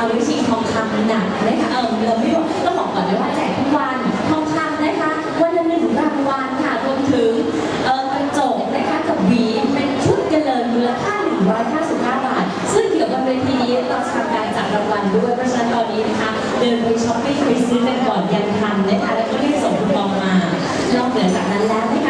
เอาไว้ชิงทองคำหนักนะคะเออเราไม่บอกต้องบอกก่อนเลยว่าแจกทุกวันทองคำนะคะวันละหนึ่งรางวัลค่ะรวมถึงเออกระจกนะคะกับหวีเป็นชุดกันเลยมูลค่า159บาท ซึ่งเกี่ยวกับเวทีนี้เราจะทำการจัดรางวัลด้วยเพราะฉะนั้นตอนนี้นะคะเดินไปช้อปปิ้งไปซื้อกันก่อนยังทันนะคะแล้วก็รีบส่งคูปองมานอกเหนือจากนั้นแล้วนะคะ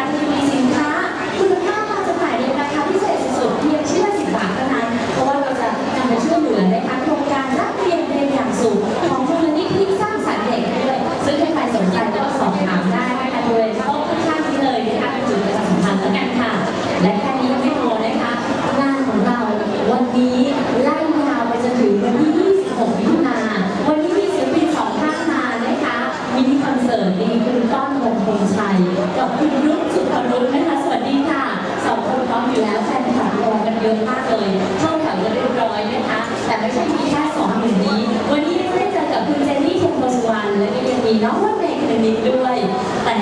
อยู่แล้วแฟนคลับรอกันเยอะมากเลยเข้าแถวกันเรียบร้อยนะคะ แต่ไม่ใช่มีแค่สองหนุ่มนี้ วันนี้ได้เจอกับคุณเจนนี่เทียพสุวันและยังมีน้องวัาเมย์คณิตด้วย แต่